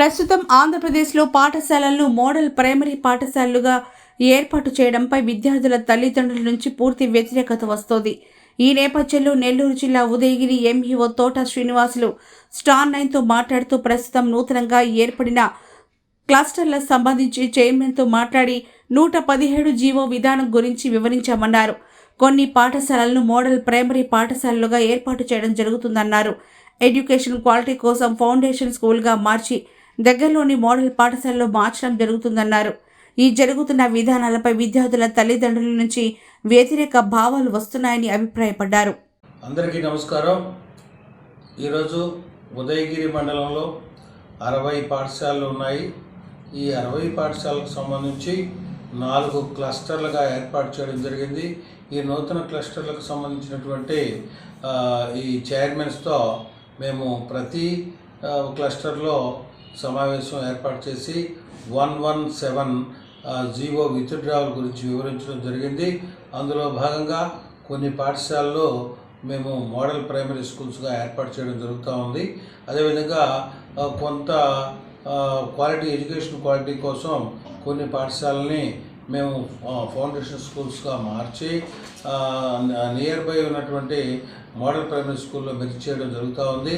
ప్రస్తుతం ఆంధ్రప్రదేశ్లో పాఠశాలలను మోడల్ ప్రైమరీ పాఠశాలలుగా ఏర్పాటు చేయడంపై విద్యార్థుల తల్లిదండ్రుల నుంచి పూర్తి వ్యతిరేకత వస్తోంది. ఈ నేపథ్యంలో నెల్లూరు జిల్లా ఉదయగిరి ఎంఈఓ తోట శ్రీనివాసులు స్టార్ నైన్తో మాట్లాడుతూ ప్రస్తుతం నూతనంగా ఏర్పడిన క్లస్టర్ల సంబంధించి చైర్మన్తో మాట్లాడి నూట పదిహేడు జీవో విధానం గురించి వివరించామన్నారు. కొన్ని పాఠశాలలను మోడల్ ప్రైమరీ పాఠశాలలుగా ఏర్పాటు చేయడం జరుగుతుందన్నారు. ఎడ్యుకేషన్ క్వాలిటీ కోసం ఫౌండేషన్ స్కూల్గా మార్చి దగ్గరలోని మోడల్ పాఠశాలలో మార్చడం జరుగుతుందన్నారు. ఈ జరుగుతున్న విధానాలపై విద్యార్థుల తల్లిదండ్రుల నుంచి వ్యతిరేక భావాలు వస్తున్నాయని అభిప్రాయపడ్డారు. అందరికీ నమస్కారం. ఈరోజు ఉదయగిరి మండలంలో అరవై పాఠశాలలు ఉన్నాయి. ఈ అరవై పాఠశాలకు సంబంధించి నాలుగు క్లస్టర్లుగా ఏర్పాటు చేయడం జరిగింది. ఈ నూతన క్లస్టర్లకు సంబంధించినటువంటి ఈ చైర్మన్స్తో మేము ప్రతి క్లస్టర్లో సమావేశం ఏర్పాటు చేసి one one seven GO withdrawal గురించి వివరించడం జరిగింది. అందులో భాగంగా కొన్ని పాఠశాలల్లో మేము మోడల్ ప్రైమరీ స్కూల్స్గా ఏర్పాటు చేయడం జరుగుతూ ఉంది. అదేవిధంగా కొంత క్వాలిటీ ఎడ్యుకేషన్ క్వాలిటీ కోసం కొన్ని పాఠశాలని మేము ఫౌండేషన్ స్కూల్స్గా మార్చి నియర్ బై ఉన్నటువంటి మోడల్ ప్రైమరీ స్కూల్లో మెర్జ్ చేయడం జరుగుతూ ఉంది.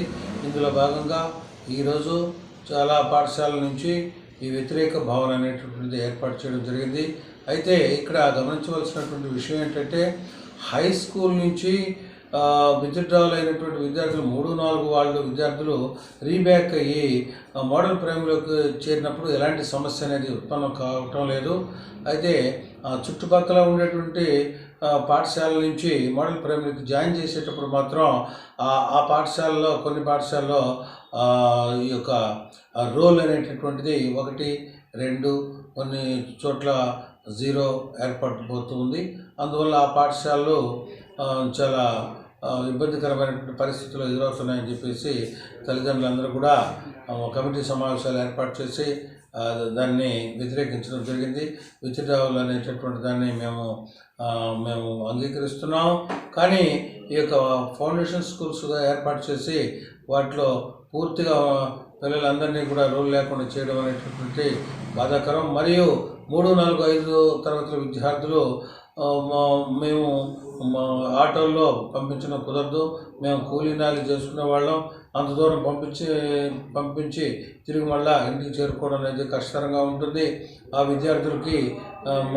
ఇందులో భాగంగా ఈరోజు చాలా పాఠశాల నుంచి ఈ వ్యతిరేక భావన అనేటటువంటిది ఏర్పాటు చేయడం జరిగింది. అయితే ఇక్కడ గమనించవలసినటువంటి విషయం ఏంటంటే హై స్కూల్ నుంచి విచిత్రాలు అయినటువంటి విద్యార్థులు మూడు నాలుగు వాళ్ళు విద్యార్థులు రీబ్యాక్ అయ్యి మోడల్ ప్రైమరీలోకి చేరినప్పుడు ఎలాంటి సమస్య అనేది ఉత్పన్నం కావటం లేదు. అయితే చుట్టుపక్కల ఉండేటువంటి పాఠశాల పాఠశాలల నుంచి మోడల్ ప్రైమరీకి జాయిన్ చేసేటప్పుడు మాత్రం ఆ పాఠశాలలో కొన్ని పాఠశాలలో ఈ యొక్క రోల్ అనేటటువంటిది ఒకటి రెండు కొన్ని చోట్ల జీరో ఏర్పడిపోతుంది. అందువల్ల ఆ పాఠశాలలు చాలా ఇబ్బందికరమైనటువంటి పరిస్థితులు ఎదురవుతున్నాయని చెప్పేసి తల్లిదండ్రులందరూ కూడా కమిటీ సమావేశాలు ఏర్పాటు చేసి దాన్ని వ్యతిరేకించడం జరిగింది. విత్డ్రావల్ అనేటటువంటి దాన్ని మేము మేము అంగీకరిస్తున్నాం. కానీ ఈ యొక్క ఫౌండేషన్ స్కూల్స్గా ఏర్పాటు చేసి వాటిలో పూర్తిగా పిల్లలందరినీ కూడా రోల్ లేకుండా చేయడం అనేటటువంటి బాధాకరం. మరియు మూడు నాలుగు ఐదు తరగతుల విద్యార్థులు మేము మా ఆటోల్లో పంపించడం కుదరదు. మేము కూలీనాలు చేసుకునే వాళ్ళం. అంత దూరం పంపించి పంపించి తిరిగి మళ్ళా ఇంటికి చేరుకోవడం అనేది కష్టతరంగా ఉంటుంది. ఆ విద్యార్థులకి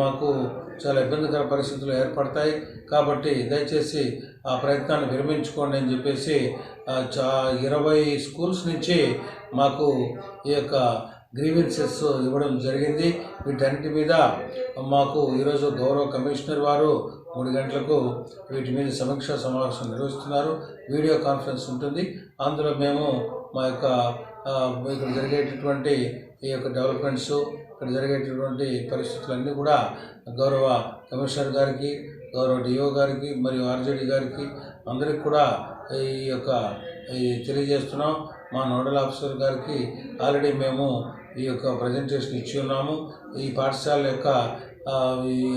మాకు చాలా ఇబ్బందికర పరిస్థితులు ఏర్పడతాయి. కాబట్టి దయచేసి ఆ ప్రయత్నాన్ని విరమించుకోండి అని చెప్పేసి చా ఇరవై స్కూల్స్ నుంచి మాకు ఈ యొక్క గ్రీవెన్సెస్ ఇవ్వడం జరిగింది. వీటన్నిటి మీద మాకు ఈరోజు గౌరవ కమిషనర్ వారు మూడు గంటలకు వీటి మీద సమీక్షా సమావేశం నిర్వహిస్తున్నారు. వీడియో కాన్ఫరెన్స్ ఉంటుంది. అందులో మేము మా యొక్క ఇక్కడ జరిగేటటువంటి ఈ యొక్క డెవలప్మెంట్స్ ఇక్కడ జరిగేటటువంటి పరిస్థితులన్నీ కూడా గౌరవ కమిషనర్ గారికి గౌరవ డిఓ గారికి మరియు ఆర్జేడీ గారికి అందరికి కూడా ఈ యొక్క ఈ తెలియజేస్తున్నాం. మా నోడల్ ఆఫీసర్ గారికి ఆల్రెడీ మేము ఈ యొక్క ప్రజెంటేషన్ ఇచ్చి ఉన్నాము. ఈ పాఠశాల యొక్క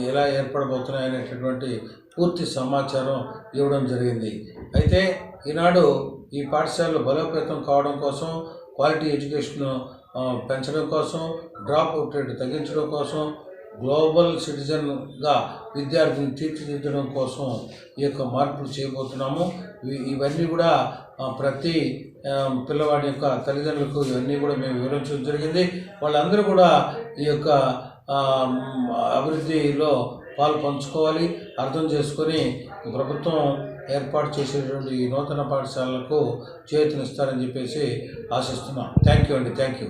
ఎలా ఏర్పడబోతున్నాయి అనేటటువంటి పూర్తి సమాచారం ఇవ్వడం జరిగింది. అయితే ఈనాడు ఈ పాఠశాలలు బలోపేతం కావడం కోసం క్వాలిటీ ఎడ్యుకేషన్ పెంచడం కోసం డ్రాప్ అవుట్ రేట్ తగ్గించడం కోసం గ్లోబల్ సిటిజన్గా విద్యార్థిని తీర్చిదిద్దడం కోసం ఈ యొక్క మార్పులు చేయబోతున్నాము. ఇవన్నీ కూడా ప్రతి పిల్లవాడి యొక్క తల్లిదండ్రులకు ఇవన్నీ కూడా మేము వివరించడం జరిగింది. వాళ్ళందరూ కూడా ఈ యొక్క అభివృద్ధిలో పాలు పంచుకోవాలి అర్థం చేసుకొని ప్రభుత్వం ఏర్పాటు చేసేటువంటి ఈ నూతన పాఠశాలలకు చేతునిస్తారని చెప్పేసి ఆశిస్తున్నాం. థ్యాంక్ యూ అండి థ్యాంక్ యూ